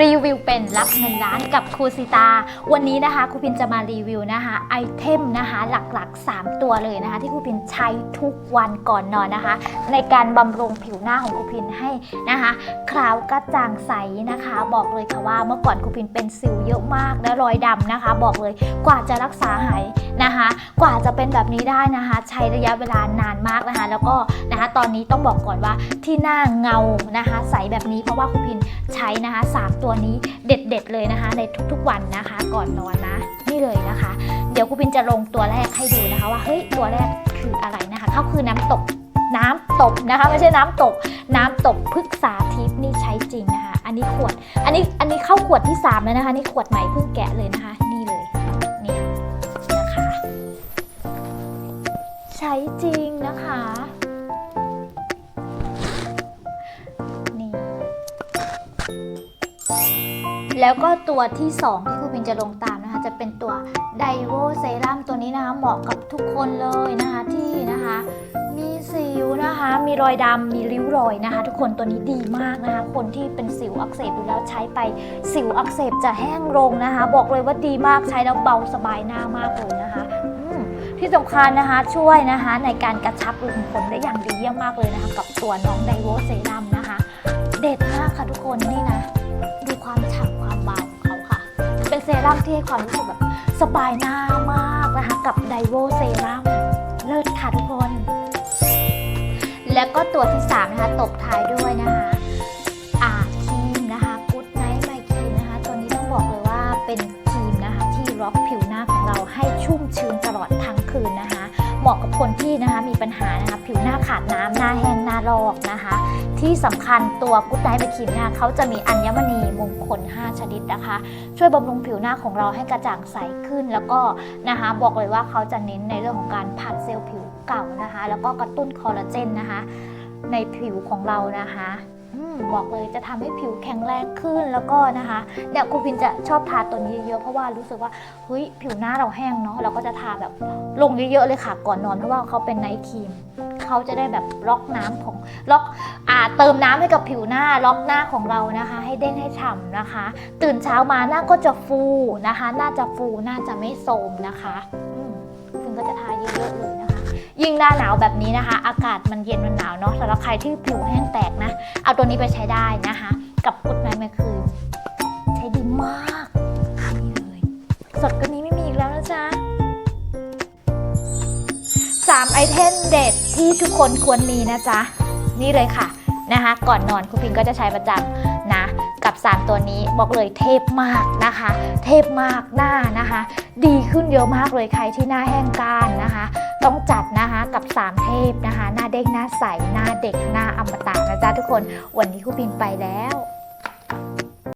รีวิวเป็นรับเงินล้านกับครูซิตา วันนี้นะคะครูพินจะมารีวิวนะคะไอเทมนะคะหลักๆ 3 ตัวเลยนะคะ ที่ครูพินใช้ทุกวันก่อนนอนนะคะ ในการบำรุงผิวหน้าของครูพินให้นะคะขาวกระจ่างใสนะคะ บอกเลยค่ะว่าเมื่อก่อนครูพินเป็นสิวเยอะมากและรอยดำนะคะ บอกเลยกว่าจะรักษาหาย นะคะ กว่าจะเป็นแบบนี้ได้นะคะ ใช้ระยะเวลานานมากนะคะ แล้วก็นะคะตอนนี้ต้องบอกก่อนว่าที่หน้าเงานะคะ ใสแบบนี้เพราะว่าครูพินใช้นะคะสามตัวนี้เด็ดๆเลยนะคะ ในทุกๆวันนะคะ ก่อนนอนนะนี่เลยนะคะ เดี๋ยวครูพินจะลงตัวแรกให้ดูนะคะ ว่าเฮ้ยตัวแรกคืออะไรนะคะเขาคือน้ำตกน้ำตกนะคะไม่ใช่น้ำตก น้ำตกพฤกษาทิพย์นี่ใช้จริงนะคะ อันนี้ขวด อันนี้อันนี้เข้าขวดที่ 3 แล้วนะคะ นี่ขวดใหม่เพิ่งแกะเลยนะคะ ใช้จริงนะคะ นี่ แล้วก็ตัวที่ 2 ที่ครูพินจะลงตามนะคะ จะเป็นตัวไดโวเซรั่มตัวนี้นะคะ เหมาะกับทุกคนเลยนะคะที่นะคะ มีสิวนะคะ มีรอยดำมีริ้วรอยนะคะ ทุกคนตัวนี้ดีมากนะคะ คนที่เป็นสิวอักเสบอยู่แล้วใช้ไปสิวอักเสบจะแห้งลงนะคะ บอกเลยว่าดีมากใช้แล้วเบาสบายหน้ามากเลยนะคะ ที่สำคัญนะคะช่วยนะคะในการกระชับรูขุมขนได้อย่างดีเยี่ยมมากเลยนะคะ กับตัวน้องไดโวเซรั่มนะคะ เด็ดมากค่ะทุกคนนี่นะ ดูความฉ่ำความเบาของเขาค่ะ เป็นเซรั่มที่ให้ความรู้สึกแบบสบายหน้ามากนะคะ กับไดโวเซรั่มเลิศค่ะทุกคน แล้วก็ตัวที่ 3 นะคะ ตบท้ายด้วยนะคะอาครีมนะคะกูดไนท์ไมครีมนะคะ ตัวนี้ต้องบอกเลยว่าเป็นครีมนะคะ ที่ล็อกผิวหน้าของเราให้ชุ่มชื้น คนที่นะคะมีปัญหานะคะผิวหน้าขาดน้ำหน้าแห้งหน้าลอกนะคะ ที่สำคัญตัวกุดไนท์เบคิมเนะคะเขาจะมีอัญมณีมงคล 5 ชนิดนะคะ ช่วยบำรุงผิวหน้าของเราให้กระจ่างใสขึ้นแล้วก็นะคะบอกเลยว่าเขาจะเน้นในเรื่องของการผัดเซลล์ผิวเก่านะคะ แล้วก็กระตุ้นคอลลาเจนนะคะ ในผิวของเรานะคะ บอกเลยจะทำให้ผิวแข็งแรงขึ้นแล้วก็นะคะเนี่ยครูพินจะชอบทาตัวนี้เยอะเพราะว่ารู้สึกว่าเฮ้ยผิวหน้าเราแห้งเนาะเราก็จะทาแบบลงเยอะๆเลยค่ะก่อนนอนเพราะว่าเขาเป็นไนท์ครีมเขาจะได้แบบล็อกน้ำของล็อกอ่าเติมน้ำให้กับผิวหน้าล็อกหน้าของเรานะคะ ให้เด้งให้ฉ่ำนะคะ ตื่นเช้ามาหน้าก็จะฟูนะคะ หน้าจะฟูหน้าจะไม่โทรมนะคะอืมพินก็จะทาเยอะๆเลยนะคะ ยิ่งหน้าหนาวแบบนี้นะคะ อากาศมันเย็นมันหนาวเนาะสำหรับใครที่ผิวแห้งแตกนะ เอาตัวนี้ไปใช้ได้นะคะ กับกุดไนท์แมคคืนใช้ดีมากนี่เลยสดกว่านี้ไม่มีอีกแล้วนะจ๊ะสามไอเทมเด็ดที่ทุกคนควรมีนะจ๊ะนี่เลยค่ะนะคะ ก่อนนอนคุณพิงก็จะใช้ประจำ กับ3ตัวนี้บอกเลยเทพมากนะคะ เทพมากหน้านะคะ ดีขึ้นเยอะมากเลยใครที่หน้าแห้งก้านนะคะ ต้องจัดนะคะกับ 3 เทพนะคะ หน้าเด้งหน้าใสหน้าเด็กหน้าอมตะนะจ๊ะทุกคน วันนี้คุณพินไปแล้ว